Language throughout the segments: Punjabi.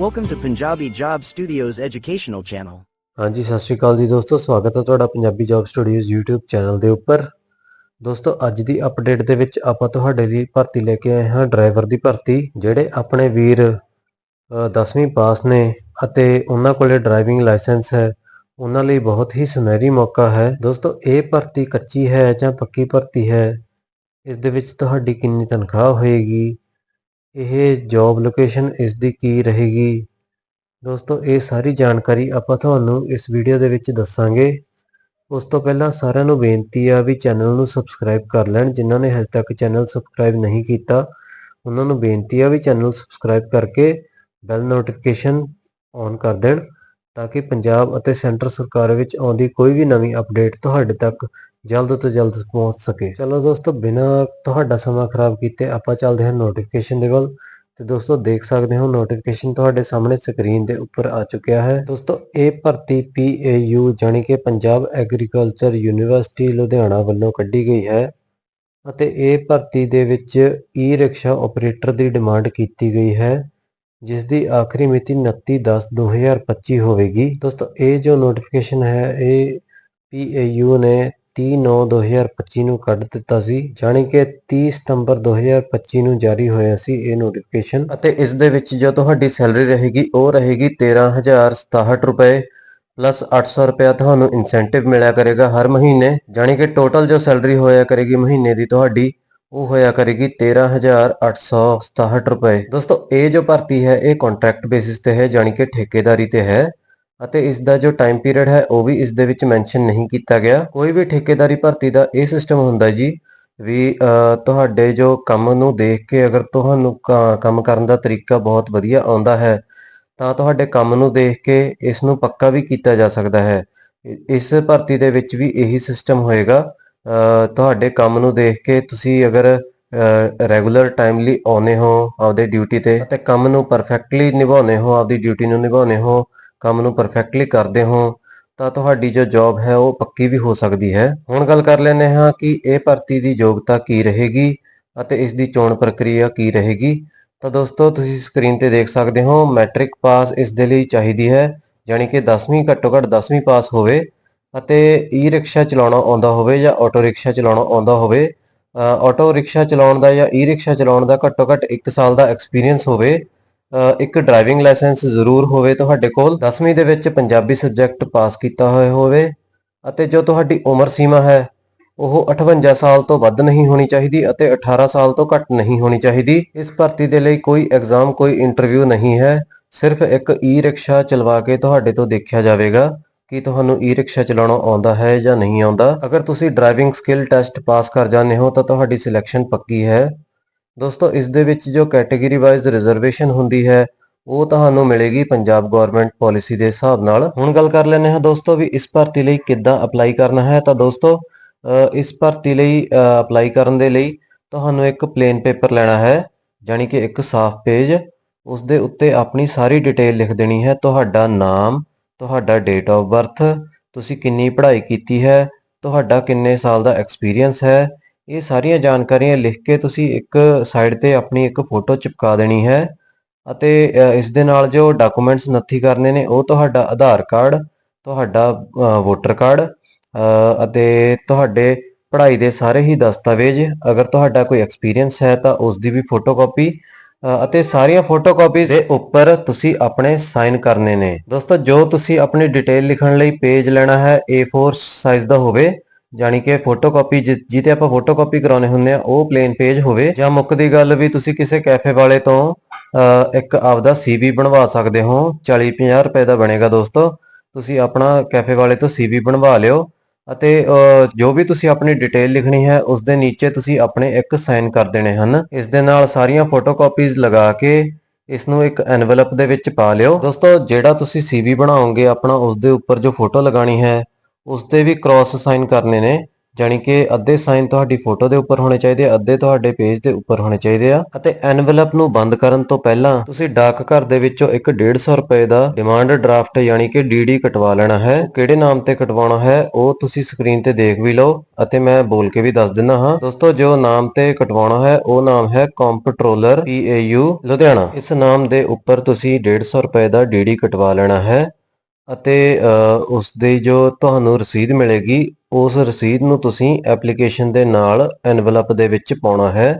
Welcome to Punjabi Job Studios educational channel. ਹਾਂਜੀ, ਸਤਿ ਸ਼੍ਰੀ ਅਕਾਲ ਜੀ ਦੋਸਤੋ, ਸਵਾਗਤ ਹੈ ਤੁਹਾਡਾ Punjabi job studios YouTube channel ਦੇ ਉੱਪਰ। ਦੋਸਤੋ, ਅੱਜ ਦੀ ਅਪਡੇਟ ਦੇ ਵਿੱਚ ਆਪਾਂ ਤੁਹਾਡੇ ਲਈ ਭਰਤੀ ਲੈ ਕੇ ਆਏ ਹਾਂ ਡਰਾਈਵਰ ਦੀ ਭਰਤੀ, ਜਿਹੜੇ ਆਪਣੇ ਵੀਰ 10ਵੀਂ ਪਾਸ ਨੇ ਅਤੇ ਉਹਨਾਂ ਕੋਲੇ ਡਰਾਈਵਿੰਗ ਲਾਇਸੈਂਸ ਹੈ। ਉਹਨਾਂ ਲਈ ਬਹੁਤ ਹੀ ਸੁਨਹਿਰੀ ਮੌਕਾ ਹੈ। ਦੋਸਤੋ, ਇਹ ਭਰਤੀ ਕੱਚੀ ਹੈ ਜਾਂ ਪੱਕੀ ਭਰਤੀ ਹੈ? ਇਸ ਦੇ ਵਿੱਚ ਤੁਹਾਡੀ ਕਿੰਨੀ ਤਨਖਾਹ ਹੋਏਗੀ? ਇਹ ਜੌਬ ਲੋਕੇਸ਼ਨ ਇਸ ਦੀ ਕੀ ਰਹੇਗੀ? ਦੋਸਤੋ, ਇਹ ਸਾਰੀ ਜਾਣਕਾਰੀ ਆਪਾਂ ਤੁਹਾਨੂੰ ਇਸ ਵੀਡੀਓ ਦੇ ਵਿੱਚ ਦੱਸਾਂਗੇ। ਉਸ ਤੋਂ ਪਹਿਲਾਂ ਸਾਰਿਆਂ ਨੂੰ ਬੇਨਤੀ ਆ ਵੀ ਚੈਨਲ ਨੂੰ ਸਬਸਕ੍ਰਾਈਬ ਕਰ ਲੈਣ, ਜਿਨ੍ਹਾਂ ਨੇ ਹਜੇ ਤੱਕ ਚੈਨਲ ਸਬਸਕ੍ਰਾਈਬ ਨਹੀਂ ਕੀਤਾ, ਉਹਨਾਂ ਨੂੰ ਬੇਨਤੀ ਆ ਵੀ ਚੈਨਲ ਸਬਸਕ੍ਰਾਈਬ ਕਰਕੇ ਬੈਲ ਨੋਟੀਫਿਕੇਸ਼ਨ ਔਨ ਕਰ ਦੇਣ, ਤਾਂ ਕਿ ਪੰਜਾਬ ਅਤੇ ਸੈਂਟਰ ਸਰਕਾਰ ਵਿੱਚ ਆਉਂਦੀ ਕੋਈ ਵੀ ਨਵੀਂ ਅਪਡੇਟ ਤੁਹਾਡੇ ਤੱਕ ਜਲਦ ਤੋਂ ਜਲਦ ਪਹੁੰਚ ਸਕੇ। ਚਲੋ ਦੋਸਤੋ, ਬਿਨਾਂ ਤੁਹਾਡਾ ਸਮਾਂ ਖਰਾਬ ਕੀਤੇ ਆਪਾਂ ਚੱਲਦੇ ਹਾਂ ਨੋਟੀਫਿਕੇਸ਼ਨ ਦੇ ਵੱਲ। ਤੇ ਦੋਸਤੋ, ਦੇਖ ਸਕਦੇ ਹੋ ਨੋਟੀਫਿਕੇਸ਼ਨ ਤੁਹਾਡੇ ਸਾਹਮਣੇ ਸਕਰੀਨ ਦੇ ਉੱਪਰ ਆ ਚੁੱਕਿਆ ਹੈ। ਦੋਸਤੋ, ਇਹ ਭਰਤੀ PAU ਜਾਣੀ ਕਿ ਪੰਜਾਬ ਐਗਰੀਕਲਚਰ ਯੂਨੀਵਰਸਿਟੀ ਲੁਧਿਆਣਾ ਵੱਲੋਂ ਕੱਢੀ ਗਈ ਹੈ ਅਤੇ ਇਹ ਭਰਤੀ ਦੇ ਵਿੱਚ ਈ ਰਿਕਸ਼ਾ ਆਪਰੇਟਰ ਦੀ ਡਿਮਾਂਡ ਕੀਤੀ ਗਈ ਹੈ ਜਿਸ ਦੀ ਆਖਰੀ ਮਿਤੀ 29/10/2025 ਹੋਵੇਗੀ। ਦੋਸਤੋ, ਇਹ ਜੋ ਨੋਟੀਫਿਕੇਸ਼ਨ ਹੈ, ਇਹ PAU ਨੇ 30/9/2025 ਨੂੰ ਕੱਢ ਦਿੱਤਾ ਸੀ, ਜਾਣੀ ਕਿ 30 ਸਤੰਬਰ 2025 ਨੂੰ ਜਾਰੀ ਹੋਇਆ ਸੀ ਇਹ ਨੋਟੀਫਿਕੇਸ਼ਨ ਅਤੇ ਇਸ ਦੇ ਵਿੱਚ ਜੋ ਤੁਹਾਡੀ ਸੈਲਰੀ ਰਹੇਗੀ, ਉਹ ਰਹੇਗੀ 13067 ਰੁਪਏ ਪਲੱਸ 800 ਰੁਪਏ ਤੁਹਾਨੂੰ ਇਨਸੈਂਟਿਵ ਮਿਲਿਆ ਕਰੇਗਾ ਹਰ ਮਹੀਨੇ, ਜਾਣੀ ਕਿ ਟੋਟਲ ਜੋ ਸੈਲਰੀ ਹੋਇਆ ਕਰੇਗੀ ਮਹੀਨੇ ਦੀ ਤੁਹਾਡੀ, ਉਹ ਹੋਇਆ ਕਰੇਗੀ 13867 ਰੁਪਏ। ਦੋਸਤੋ, ਇਹ ਜੋ ਭਰਤੀ ਹੈ, ਇਹ ਕੰਟਰੈਕਟ ਬੇਸਿਸ ਤੇ ਹੈ, ਜਾਣੀ ਕਿ ਠੇਕੇਦਾਰੀ ਤੇ ਹੈ। ਅਤੇ ਇਸ ਦਾ ਜੋ ਟਾਈਮ ਪੀਰੀਅਡ ਹੈ, ਉਹ ਵੀ ਇਸ ਦੇ ਵਿੱਚ ਮੈਂਸ਼ਨ ਨਹੀਂ ਕੀਤਾ ਗਿਆ। ਕੋਈ ਵੀ ਠੇਕੇਦਾਰੀ ਭਰਤੀ ਦਾ ਇਹ ਸਿਸਟਮ ਹੁੰਦਾ ਜੀ ਵੀ ਤੁਹਾਡੇ ਜੋ ਕੰਮ ਨੂੰ ਦੇਖ ਕੇ ਅਗਰ ਤੁਹਾਨੂੰ ਕ- ਕੰਮ ਕਰਨ ਦਾ ਤਰੀਕਾ ਬਹੁਤ ਵਧੀਆ ਆਉਂਦਾ ਹੈ, ਤਾਂ ਤੁਹਾਡੇ ਕੰਮ ਨੂੰ ਦੇਖ ਕੇ ਇਸ ਨੂੰ ਪੱਕਾ ਵੀ ਕੀਤਾ ਜਾ ਸਕਦਾ ਹੈ। ਇਸ ਭਰਤੀ ਦੇ ਵਿੱਚ ਵੀ ਇਹੀ ਸਿਸਟਮ ਹੋਏਗਾ। ਤੁਹਾਡੇ ਕੰਮ ਨੂੰ ਦੇਖ ਕੇ ਤੁਸੀਂ ਅਗਰ ਰੈਗੂਲਰ ਟਾਈਮਲੀ ਆਉਨੇ ਹੋ ਆਪਦੇ ਡਿਊਟੀ ਤੇ ਅਤੇ ਕੰਮ ਨੂੰ ਪਰਫੈਕਟਲੀ ਨਿਭਾਉਨੇ ਹੋ, ਆਪਦੀ ਡਿਊਟੀ ਨੂੰ ਨਿਭਾਉਨੇ ਹੋ ਕੰਮ ਨੂੰ ਪਰਫੈਕਟਲੀ ਕਰਦੇ ਹੋ, ਤਾਂ ਤੁਹਾਡੀ ਜੋ ਜੌਬ ਹੈ ਉਹ ਪੱਕੀ ਵੀ ਹੋ ਸਕਦੀ ਹੈ। ਹੁਣ ਗੱਲ ਕਰ ਲੈਂਦੇ ਹਾਂ ਕਿ ਇਹ ਭਰਤੀ ਦੀ ਯੋਗਤਾ ਕੀ ਰਹੇਗੀ ਅਤੇ ਇਸ ਦੀ ਚੋਣ ਪ੍ਰਕਿਰਿਆ ਕੀ ਰਹੇਗੀ। ਤਾਂ ਦੋਸਤੋ, ਤੁਸੀਂ ਸਕਰੀਨ ਤੇ ਦੇਖ ਸਕਦੇ ਹੋ ਮੈਟ੍ਰਿਕ ਪਾਸ ਇਸ ਦੇ ਲਈ ਚਾਹੀਦੀ ਹੈ ਯਾਨੀ ਕਿ 10ਵੀਂ ਘੱਟੋ ਘੱਟ 10ਵੀਂ ਪਾਸ ਹੋਵੇ ਅਤੇ ਈ ਰਿਕਸ਼ਾ ਚਲਾਉਣਾ ਆਉਂਦਾ ਹੋਵੇ ਜਾਂ ਆਟੋ ਰਿਕਸ਼ਾ ਚਲਾਉਣਾ ਆਉਂਦਾ ਹੋਵੇ। ਆਟੋ ਰਿਕਸ਼ਾ ਚਲਾਉਣ ਦਾ ਜਾਂ ਈ ਰਿਕਸ਼ਾ ਚਲਾਉਣ ਦਾ ਘੱਟੋ ਘੱਟ 1 ਸਾਲ ਦਾ ਐਕਸਪੀਰੀਅੰਸ ਹੋਵੇ। ਇੱਕ ਡਰਾਈਵਿੰਗ ਲਾਇਸੈਂਸ ਜ਼ਰੂਰ ਹੋਵੇ, ਤੁਹਾਡੇ ਕੋਲ 10ਵੀਂ ਦੇ ਵਿੱਚ ਪੰਜਾਬੀ ਸਬਜੈਕਟ ਪਾਸ ਕੀਤਾ ਹੋਇਆ ਹੋਵੇ ਅਤੇ ਜੋ ਤੁਹਾਡੀ ਉਮਰ ਸੀਮਾ ਹੈ, ਉਹ 58 ਸਾਲ ਤੋਂ ਵੱਧ ਨਹੀਂ ਹੋਣੀ ਚਾਹੀਦੀ ਅਤੇ 18 ਸਾਲ ਤੋਂ ਘੱਟ ਨਹੀਂ ਹੋਣੀ ਚਾਹੀਦੀ। ਇਸ ਭਰਤੀ ਦੇ ਲਈ ਕੋਈ ਐਗਜ਼ਾਮ ਕੋਈ ਇੰਟਰਵਿਊ ਨਹੀਂ ਹੈ। ਸਿਰਫ ਇੱਕ ਈ ਰਿਕਸ਼ਾ ਚਲਵਾ ਕੇ ਤੁਹਾਡੇ ਤੋਂ ਦੇਖਿਆ ਜਾਵੇਗਾ ਕਿ ਤੁਹਾਨੂੰ ਈ ਰਿਕਸ਼ਾ ਚਲਾਉਣਾ ਆਉਂਦਾ ਹੈ ਜਾਂ ਨਹੀਂ ਆਉਂਦਾ। ਅਗਰ ਤੁਸੀਂ ਡਰਾਈਵਿੰਗ ਸਕਿੱਲ ਟੈਸਟ ਪਾਸ ਕਰ ਜਾਂਦੇ ਹੋ ਤਾਂ ਤੁਹਾਡੀ ਸਿਲੈਕਸ਼ਨ ਪੱਕੀ ਹੈ। ਦੋਸਤੋ, ਇਸ ਦੇ ਵਿੱਚ ਜੋ ਕੈਟਾਗਰੀ ਵਾਈਜ਼ ਰਿਜ਼ਰਵੇਸ਼ਨ ਹੁੰਦੀ ਹੈ, ਉਹ ਤੁਹਾਨੂੰ ਮਿਲੇਗੀ ਪੰਜਾਬ ਗਵਰਨਮੈਂਟ ਪਾਲਿਸੀ ਦੇ ਹਿਸਾਬ ਨਾਲ। ਹੁਣ ਗੱਲ ਕਰ ਲੈਂਦੇ ਹਾਂ ਦੋਸਤੋ ਵੀ ਇਸ ਭਰਤੀ ਲਈ ਕਿੱਦਾਂ ਅਪਲਾਈ ਕਰਨਾ ਹੈ। ਤਾਂ ਦੋਸਤੋ ਇਸ ਭਰਤੀ ਲਈ ਅਪਲਾਈ ਕਰਨ ਦੇ ਲਈ ਤੁਹਾਨੂੰ ਇੱਕ ਪਲੇਨ ਪੇਪਰ ਲੈਣਾ ਹੈ, ਜਾਣੀ ਕਿ ਇੱਕ ਸਾਫ਼ ਪੇਜ ਉਸ ਦੇ ਉੱਤੇ ਆਪਣੀ ਸਾਰੀ ਡਿਟੇਲ ਲਿਖ ਦੇਣੀ ਹੈ। ਤੁਹਾਡਾ ਨਾਮ, ਤੁਹਾਡਾ ਡੇਟ ਆਫ ਬਰਥ ਤੁਸੀਂ ਕਿੰਨੀ ਪੜ੍ਹਾਈ ਕੀਤੀ ਹੈ, ਤੁਹਾਡਾ ਕਿੰਨੇ ਸਾਲ ਦਾ ਐਕਸਪੀਰੀਅੰਸ ਹੈ ਇਹ ਸਾਰੀਆਂ ਜਾਣਕਾਰੀਆਂ ਲਿਖ ਕੇ ਤੁਸੀਂ ਇੱਕ ਸਾਈਡ ਤੇ ਆਪਣੀ ਇੱਕ ਫੋਟੋ ਚਿਪਕਾ ਦੇਣੀ ਹੈ ਅਤੇ ਇਸ ਦੇ ਨਾਲ ਜੋ ਡਾਕੂਮੈਂਟਸ ਨੱਥੀ ਕਰਨੇ ਨੇ, ਉਹ ਤੁਹਾਡਾ ਆਧਾਰ ਕਾਰਡ, ਤੁਹਾਡਾ ਵੋਟਰ ਕਾਰਡ ਅਤੇ ਤੁਹਾਡੇ ਪੜ੍ਹਾਈ ਦੇ ਸਾਰੇ ਹੀ ਦਸਤਾਵੇਜ਼, ਅਗਰ ਤੁਹਾਡਾ ਕੋਈ ਐਕਸਪੀਰੀਅੰਸ ਹੈ ਤਾਂ ਉਸ ਦੀ ਵੀ ਫੋਟੋਕਾਪੀ ਅਤੇ ਸਾਰੀਆਂ ਫੋਟੋਕਾਪੀ ਦੇ ਉੱਪਰ ਤੁਸੀਂ ਆਪਣੇ ਸਾਈਨ ਕਰਨੇ ਨੇ। ਦੋਸਤੋ, ਜੋ ਤੁਸੀਂ ਆਪਣੀ ਡਿਟੇਲ ਲਿਖਣ ਲਈ ਪੇਜ ਲੈਣਾ ਹੈ A4 ਸਾਈਜ਼ ਦਾ ਹੋਵੇ ਜਾਣੀ ਕਿ ਫੋਟੋਕਾਪੀ ਜਿਹਤੇ ਆਪਾਂ ਫੋਟੋਕਾਪੀ ਕਰਾਉਣੇ ਹੁੰਦੇ ਆ ਉਹ ਪਲੇਨ ਪੇਜ ਹੋਵੇ। ਜਾਂ ਮੁੱਕਦੀ ਗੱਲ ਵੀ ਤੁਸੀਂ ਕਿਸੇ ਕੈਫੇ ਵਾਲੇ ਤੋਂ ਇੱਕ ਆਪਦਾ CV ਬਣਵਾ ਸਕਦੇ ਹੋ। 40-50 ਰੁਪਏ ਦਾ ਬਣੇਗਾ ਦੋਸਤੋ। ਤੁਸੀਂ ਆਪਣਾ ਕੈਫੇ ਵਾਲੇ ਤੋਂ CV ਬਣਵਾ ਲਿਓ। ਅਤੇ ਜੋ ਵੀ ਤੁਸੀਂ ਆਪਣੀ ਡਿਟੇਲ ਲਿਖਣੀ ਹੈ, ਉਸ ਦੇ ਨੀਚੇ ਤੁਸੀਂ ਆਪਣੇ ਇੱਕ ਸਾਈਨ ਕਰ ਦੇਣੇ ਹਨ। ਇਸ ਦੇ ਨਾਲ ਸਾਰੀਆਂ ਫੋਟੋਕਾਪੀਜ਼ ਲਗਾ ਕੇ ਇਸ ਨੂੰ ਇੱਕ ਐਨਵੈਲਪ ਦੇ ਵਿੱਚ ਪਾ ਲਿਓ। ਦੋਸਤੋ, ਜਿਹੜਾ ਤੁਸੀਂ CV ਬਣਾਓਗੇ, ਆਪਣਾ ਉਸ ਦੇ ਉੱਪਰ ਜੋ ਫੋਟੋ ਲਗਾਣੀ ਹੈ ਉਸ ਤੇ ਵੀ ਕ੍ਰਾਸ ਸਾਈਨ ਕਰਨੇ ਨੇ, ਜਾਣੀ ਕਿ ਅੱਧੇ ਸਾਈਨ ਤੁਹਾਡੀ ਫੋਟੋ ਦੇ ਉੱਪਰ ਹੋਣੇ ਚਾਹੀਦੇ ਆ, ਅੱਧੇ ਤੁਹਾਡੇ ਪੇਜ ਦੇ ਉੱਪਰ ਹੋਣੇ ਚਾਹੀਦੇ ਆ, ਅਤੇ ਐਨਵਲਪ ਨੂੰ ਬੰਦ ਕਰਨ ਤੋਂ ਪਹਿਲਾਂ ਤੁਸੀਂ ਡਾਕ ਘਰ ਦੇ ਵਿੱਚੋਂ ਇੱਕ 150 ਰੁਪਏ ਦਾ ਡਿਮਾਂਡ ਡਰਾਫਟ ਯਾਨੀ ਕਿ ਡੀਡੀ ਕਟਵਾ ਲੈਣਾ ਹੈ। ਕਿਹੜੇ ਨਾਮ ਤੇ ਕਟਵਾਉਣਾ ਹੈ, ਉਹ ਤੁਸੀਂ ਸਕਰੀਨ ਤੇ ਦੇਖ ਵੀ ਲਓ, ਅਤੇ ਮੈਂ ਬੋਲ ਕੇ ਵੀ ਦੱਸ ਦਿੰਦਾ ਹਾਂ। ਦੋਸਤੋ, ਜੋ ਨਾਮ ਤੇ ਕਟਵਾਉਣਾ ਹੈ, ਉਹ ਨਾਮ ਹੈ ਕੰਪਟਰੋਲਰ PAU ਲੁਧਿਆਣਾ। ਇਸ ਨਾਮ ਦੇ ਉੱਪਰ ਤੁਸੀਂ 150 ਰੁਪਏ ਦਾ ਡੀਡੀ ਕਟਵਾ ਲੈਣਾ ਹੈ। ਅਤੇ ਉਸ ਦੀ ਜੋ ਤੁਹਾਨੂੰ ਰਸੀਦ ਮਿਲੇਗੀ, ਉਸ ਰਸੀਦ ਨੂੰ ਤੁਸੀਂ ਐਪਲੀਕੇਸ਼ਨ ਦੇ ਨਾਲ ਐਨਵਲਪ ਦੇ ਵਿੱਚ ਪਾਉਣਾ ਹੈ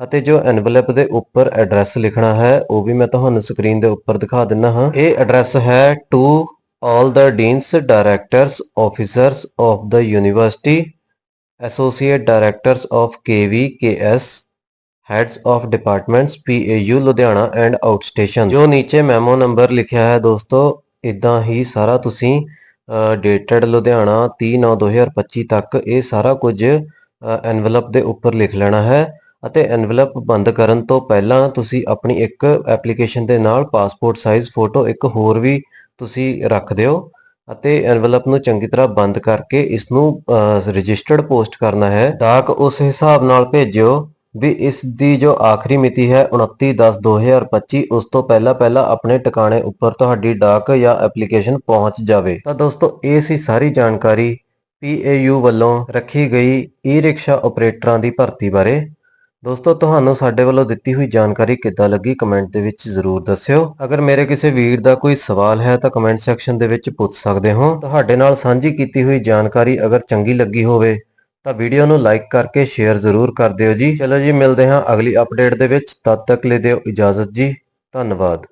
ਅਤੇ ਜੋ ਐਨਵਲਪ ਦੇ ਉੱਪਰ ਐਡਰੈਸ ਲਿਖਣਾ ਹੈ, ਉਹ ਵੀ ਮੈਂ ਤੁਹਾਨੂੰ ਸਕਰੀਨ ਦੇ ਉੱਪਰ ਦਿਖਾ ਦਿੰਦਾ ਹਾਂ। ਇਹ ਐਡਰੈਸ ਹੈ to all the deans directors officers of the university associate directors of kvks heads of departments PAU Ludhiana and outstation ਜੋ ਨੀਚੇ ਮੈਮੋ ਨੰਬਰ ਲਿਖਿਆ ਹੈ ਦੋਸਤੋ ਇਦਾਂ ਹੀ ਸਾਰਾ ਤੁਸੀਂ ਡੇਟਡ ਲੁਧਿਆਣਾ 30/9/2025 ਤੱਕ ਇਹ ਸਾਰਾ ਕੁਝ ਐਨਵਲਪ ਦੇ ਉੱਪਰ ਲਿਖ ਲੈਣਾ ਹੈ ਅਤੇ ਐਨਵਲਪ ਬੰਦ ਕਰਨ ਤੋਂ ਪਹਿਲਾਂ ਤੁਸੀਂ ਆਪਣੀ ਇੱਕ ਐਪਲੀਕੇਸ਼ਨ ਦੇ ਨਾਲ ਪਾਸਪੋਰਟ ਸਾਈਜ਼ ਫੋਟੋ ਇੱਕ ਹੋਰ ਵੀ ਤੁਸੀਂ ਰੱਖ ਦਿਓ ਅਤੇ ਐਨਵਲਪ ਨੂੰ ਚੰਗੀ ਤਰ੍ਹਾਂ ਬੰਦ ਕਰਕੇ ਇਸ ਨੂੰ ਰਜਿਸਟਰਡ ਪੋਸਟ ਕਰਨਾ ਹੈ। ਡਾਕ ਉਸ ਹਿਸਾਬ ਨਾਲ ਭੇਜਿਓ ਵੀ ਇਸ ਦੀ ਜੋ ਆਖਰੀ ਮਿਤੀ ਹੈ 29/10/2025 ਉਸ ਤੋਂ ਪਹਿਲਾਂ ਪਹਿਲਾਂ ਆਪਣੇ ਟਿਕਾਣੇ ਉੱਪਰ ਤੁਹਾਡੀ ਡਾਕ ਜਾਂ ਐਪਲੀਕੇਸ਼ਨ ਪਹੁੰਚ ਜਾਵੇ। ਤਾਂ ਦੋਸਤੋ, ਇਹ ਸੀ ਸਾਰੀ ਜਾਣਕਾਰੀ PAU ਵੱਲੋਂ ਰੱਖੀ ਗਈ ਈ-ਰਿਕਸ਼ਾ ਆਪਰੇਟਰਾਂ ਦੀ ਭਰਤੀ ਬਾਰੇ। ਦੋਸਤੋ, ਤੁਹਾਨੂੰ ਸਾਡੇ ਵੱਲੋਂ ਦਿੱਤੀ ਹੋਈ ਜਾਣਕਾਰੀ ਕਿੱਦਾਂ ਲੱਗੀ ਕਮੈਂਟ ਦੇ ਵਿੱਚ ਜ਼ਰੂਰ ਦੱਸਿਓ। ਅਗਰ ਮੇਰੇ ਕਿਸੇ ਵੀਰ ਦਾ ਕੋਈ ਸਵਾਲ ਹੈ ਤਾਂ ਕਮੈਂਟ ਸੈਕਸ਼ਨ ਦੇ ਵਿੱਚ ਪੁੱਛ ਸਕਦੇ ਹੋ। ਤੁਹਾਡੇ ਨਾਲ ਸਾਂਝੀ ਕੀਤੀ ਹੋਈ ਜਾਣਕਾਰੀ ਅਗਰ ਚੰਗੀ ਲੱਗੀ ਹੋਵੇ ਤਾਂ ਵੀਡੀਓ ਨੂੰ ਲਾਈਕ ਕਰਕੇ ਸ਼ੇਅਰ ਜ਼ਰੂਰ ਕਰ ਦਿਓ ਜੀ। ਚਲੋ ਜੀ, ਮਿਲਦੇ ਹਾਂ ਅਗਲੀ ਅਪਡੇਟ ਦੇ ਵਿੱਚ। ਤਦ ਤੱਕ ਲਈ ਦਿਓ ਇਜਾਜ਼ਤ ਜੀ। ਧੰਨਵਾਦ।